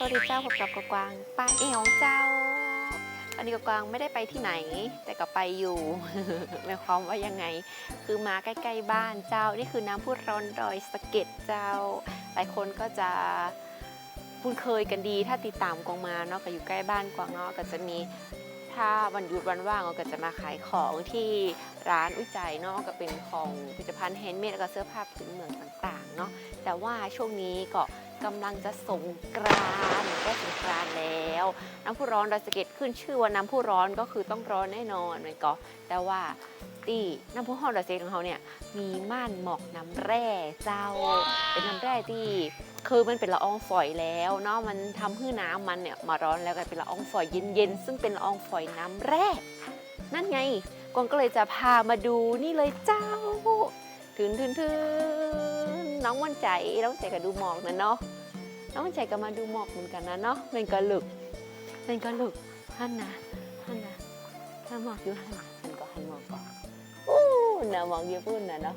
สวัสดีเจ้าพบกับกวางป้าเอ๋งเจ้าอันนี้กกวางไม่ได้ไปที่ไหน แต่ก็ไปอยู่หมายความว่ายังไง คือมาใกล้ๆบ้านเจ้า นี่คือน้ำพุร้อนดอยสะเก็ดเจ้า หลายคนก็จะคุ้นเคยกันดีถ้าติดตามกวางมาเนาะก็อยู่ใกล้บ้านกวางเนาะก็จะมี ถ้าวันหยุดวันว่างเราก็จะมาขายของที่ร้านอุ้ยใจเนาะก็เป็นของผลิตภัณฑ์แฮนด์เมดแล้วก็เสื้อผ้าพื้นเมืองต่างๆเนาะแต่ว่าช่วงนี้ก็กำลังจะสงกรานต์ใกล้สงกรานต์แล้วน้ำพุร้อนดอยสะเก็ดขึ้นชื่อว่าน้ำพุร้อนก็คือต้องร้อนแน่นอนมันก็แต่ว่าที่น้ำพุห้อนดอยสะเก็ดของเขาเนี่ยมีม่านหมอกน้ำแร่เจ้า เป็นน้ำแร่ที่ คือมันเป็นละอองฝอยแล้วเนาะมันทำให้น้ำมันเนี่ยมาร้อนแล้วกลายเป็นละอองฝอยเย็นๆซึ่งเป็นละอองฝอยน้ำแร่นั่นไงกวางก็เลยจะพามาดูนี่เลยเจ้าถึนถึนถึนน้องวันใจน้องใจก็ดูหมอกนะเนาะน้องวันใจก็มาดูหมอกเหมือนกันนะเนาะเป็นกระลึกเป็นก็ลึกหันนะหันนะถ้ามองอยู่หันนะหันก็หันมองก่อนอู้น่ะมองอยู่พุ่นนะเนาะ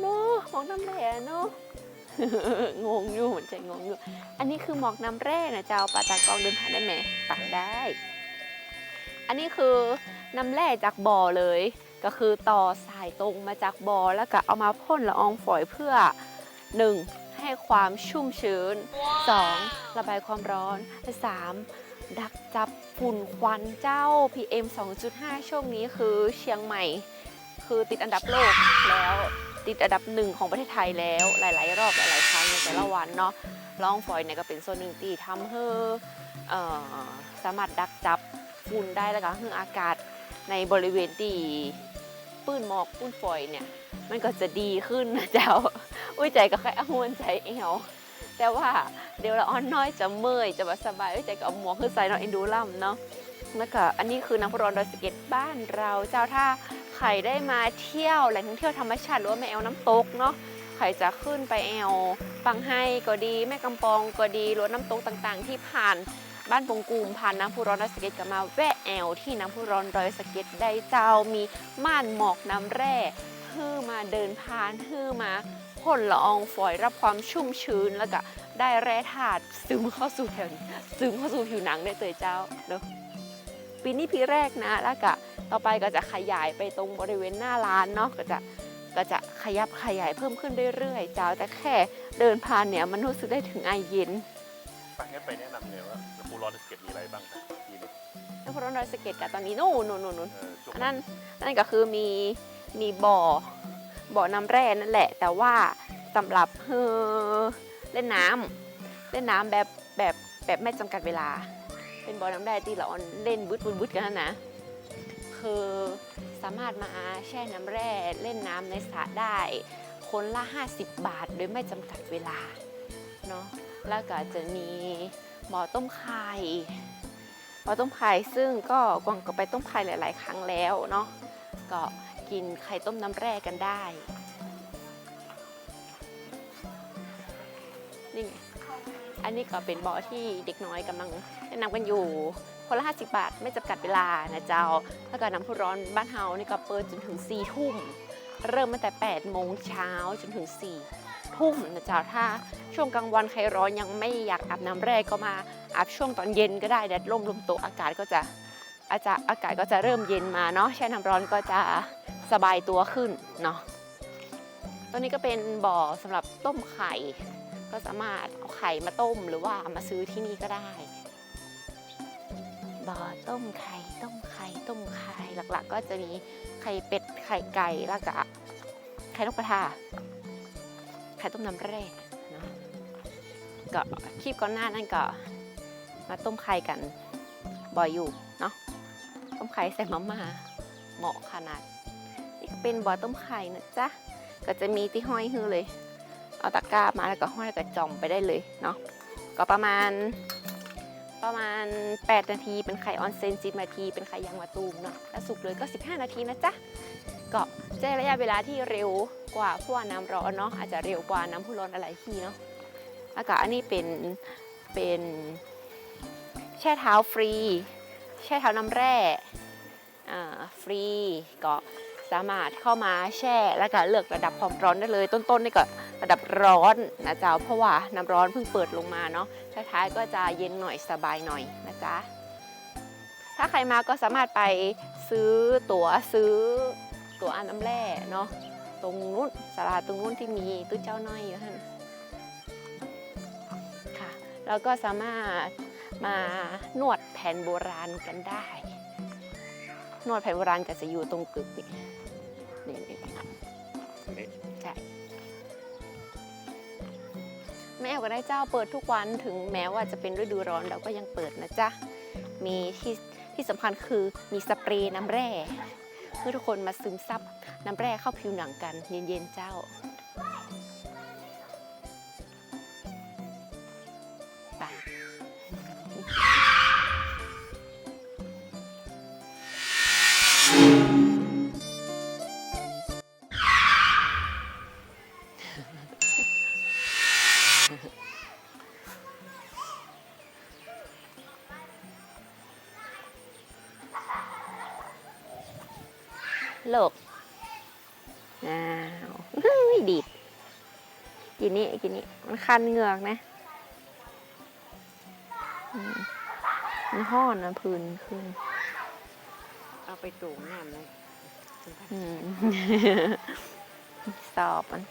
เนาะมองน้ำแร่เนาะ งงอยู่เหมือนใจงงอยู่ อันนี้คือหมอกน้ำแร่นะเจ้าปาตากองเดินผ่านได้ไหมปักได้ อันนี้คือน้ำแร่จากบ่อเลย ก็คือต่อสายตรงมาจากบ่อแล้วก็เอามาพ่นละอองฝอยเพื่อ 1. ให้ความชุ่มชื้น 2. ระบายความร้อน 3. ดักจับฝุ่นควันเจ้า PM 2.5 ช่วงนี้คือเชียงใหม่ คือติดอันดับโลกแล้ว ติดอันดับหนึ่งของประเทศไทยแล้วหลาย ๆ รอบหลาย ๆ ครั้งในแต่ละวันเนาะละองฝอยเนี่ยก็เป็นส่วนหนึ่งที่ทำให้สามารถดักจับฝุ่นได้แล้วก็ให้อากาศในบริเวณที่ปื้นหมอกปื้นฝอยเนี่ยมันก็จะดีขึ้นนะเจ้า อุ้ยใจก็แค่อ้วนใจเอวแต่ว่าเดี๋ยวละอ่อนน้อยจะเมื่อยจะบ่สบายอุ้ยใจก็เอาหมวกขึ้นใส่เนาะเอ็นดูล่ำเนาะแล้วก็อันนี้คือน้ำพุร้อนดอยสะเก็ดบ้านเราเจ้าถ้า ใครได้มาเที่ยวแหล่งท่องเที่ยวธรรมชาติหรือว่าแม่แอวน้ำตกเนาะใครจะขึ้นไปแอวปังไห้ก็ดี แม่กำปองก็ดีรือว่าน้ำตกต่างๆ ที่ผ่านบ้านปงกูมผ่านน้ำพุร้อนดอยสะเก็ดก็มาแวะแอวที่น้ำพุร้อนดอยสะเก็ดได้เจ้ามีม่านหมอกน้ำแร่ฮือมาเดินผ่านฮือมาพ่นละอองฝอยรับความชุ่มชื้นแล้วก็ได้แร่ธาตุซึมเข้าสู่แถวซึมเข้าสู่ผิวหนังได้เตยเจ้าเนอะปีนี้ปีแรกนะแล้วก็ ต่อไปก็จะขยายไปตรงบริเวณหน้าร้านเนาะก็จะก็จะขยับขยายเพิ่มขึ้นเรื่อยๆเจ้าแต่แค่เดินผ่านเนี่ยมันรู้สึกได้ถึงไอเย็นไปงั้นไปแนะนำเลยว่าน้ำพุร้อนสะเก็ดมีอะไรบ้างครับทีนี้น้ำพุร้อนดอยสะเก็ดกับตอนนี้นู่นนู่นนู่นนู่นเออช่วงอันนั้นนั่นก็คือมีมีบ่อบ่อน้ำแร่นั่นแหละ แต่ว่าสำหรับเอ่อเล่นน้ำเล่นน้ำแบบแบบแบบไม่จำกัดเวลา เป็นบ่อน้ำแร่ที่เราเล่นบุดบุดบุดกันนะนะ คือสามารถมาแช่น้ำแร่เล่นน้ำในสระได้ คนละ 50 บาทโดยไม่จำกัดเวลาเนาะแล้วก็จะมีบ่อต้มไข่บ่อต้มไข่ซึ่งก็กวางก็ไปต้มไข่หลาย ๆ ครั้งแล้วเนาะก็กินไข่ต้มน้ำแร่กันได้นี่ไง อันนี้ก็เป็นบ่อที่เด็กน้อยกำลังแนะนำกันอยู่ คนละ50 บาทไม่จำกัดเวลานะเจ้า แล้วก็น้ำพุร้อนบ้านเฮานี่ก็เปิดจนถึง4ทุ่ม เริ่มตั้งแต่8โมงเช้าจนถึง4ทุ่มนะเจ้าถ้าช่วงกลางวันใครร้อนยังไม่อยากอาบน้ำแรกก็มาอาบช่วงตอนเย็นก็ได้แดดร่มลมตกอากาศก็จะอาจจะอากาศก็จะเริ่มเย็นมาเนาะแช่น้ำร้อนก็จะสบายตัวขึ้นเนาะตัวนี้ก็เป็นบ่อสำหรับต้มไข่ ก็สามารถเอาไข่มาต้มหรือว่ามาซื้อที่นี่ก็ได้บ่อต้มไข่ต้มไข่ต้มไข่หลักๆ ก็จะมีไข่เป็ดไข่ไก่แล้วก็ไข่นกกระทาไข่ต้มน้ำแร่เนาะก็คลิปก่อนหน้านั่นก็มาต้มไข่กันบ่อยอยู่เนาะต้มไข่ใส่มาม่าเหมาะขนาด นี่ก็เป็นบ่อต้มไข่นะจ๊ะก็จะมีที่ห้อยฮือเลย เอาตะกร้ามาแล้วก็ห้อยแล้วก็จ่อมไปได้เลยเนาะก็ประมาณประมาณ 8 นาทีเป็นไข่ออนเซน10นาทีเป็นไข่ยางมะตูมเนาะถ้าสุกเลยก็ 15 นาทีนะจ๊ะก็ใช้ระยะเวลาที่เร็วกว่าพวกน้ำร้อนเนาะอาจจะเร็วกว่าน้ำพุร้อนอะไรที่เนาะอากาศอันนี้เป็นเป็นแช่เท้าฟรี แช่เท้าน้ำแร่อ่าฟรีก็ สามารถเข้ามาแช่แล้วก็เลือกระดับความร้อนได้เลย ต้นๆนี่ก็ระดับร้อนนะเจ้าเพราะว่าน้ำร้อนเพิ่งเปิดลงมาเนาะท้ายๆก็จะเย็นหน่อยสบายหน่อยนะจ๊ะถ้าใครมาก็สามารถไปซื้อตั๋วซื้อตั๋วอ่านน้ำแร่เนาะตรงนู้นสาราตรงนู้นที่มีตู้เจ้าน้อยอยู่ฮะค่ะแล้วก็สามารถมานวดแผนโบราณกันได้ นวดแผนโบราณก็จะอยู่ตรงกึกนี่นี่นี่นี่ใช่แม่แอลก็ได้เจ้าเปิดทุกวันถึงแม้ว่าจะเป็นฤดูร้อนเราก็ยังเปิดนะจ๊ะ มีที่ที่สำคัญคือมีสเปรย์น้ำแร่เพื่อทุกคนมาซึมซับน้ำแร่เข้าผิวหนังกันเย็นๆเจ้า โลกอ้าวเฮ้ยดีดกินนี้กินนี้มันคันเหงือกนะอืมมันห้อนนะพื้นขึ้น เอาไปตรงน้ำเลยอืมสอบมัน